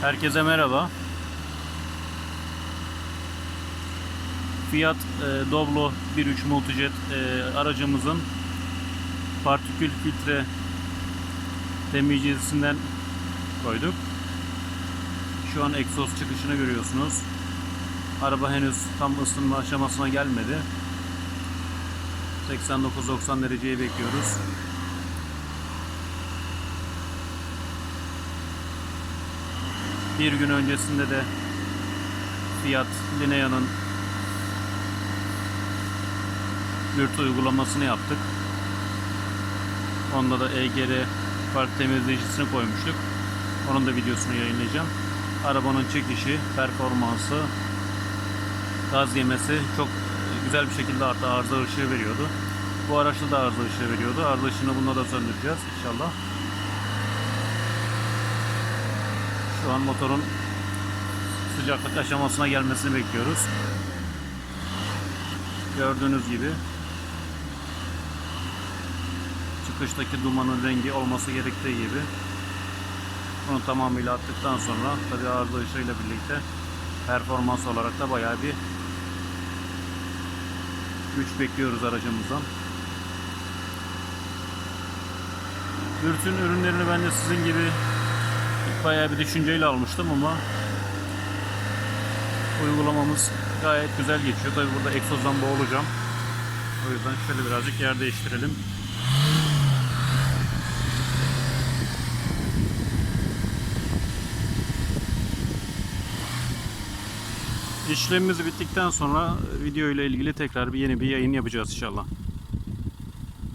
Herkese merhaba. Fiat e, Doblo 1.3 Multijet e, aracımızın partikül filtre temizleyicisinden koyduk. Şu an egzoz çıkışını görüyorsunuz. Araba henüz tam ısınma aşamasına gelmedi. 89-90 dereceyi bekliyoruz. Bir gün öncesinde de Fiat Linea'nın gürt uygulamasını yaptık. Onda da EGR fark temizleyicisini koymuştuk. Onun da videosunu yayınlayacağım. Arabanın çekişi, performansı, gaz yemesi çok güzel bir şekilde arttı. Arıza ışığı veriyordu. Bu araçta da arıza ışığı veriyordu. Arıza ışığını bununla da söndüreceğiz inşallah. Şu an motorun sıcaklık aşamasına gelmesini bekliyoruz. Gördüğünüz gibi çıkıştaki dumanın rengi olması gerektiği gibi bunu tamamıyla attıktan sonra tabi arıza ışığıyla birlikte performans olarak da bayağı bir güç bekliyoruz aracımızdan. Dürt'ün ürünlerini ben de sizin gibi bayağı bir düşünceyle almıştım ama uygulamamız gayet güzel geçiyor. Tabi burada egzozdan boğulacağım. O yüzden şöyle birazcık yer değiştirelim. İşlemimiz bittikten sonra video ile ilgili tekrar bir yeni bir yayın yapacağız inşallah.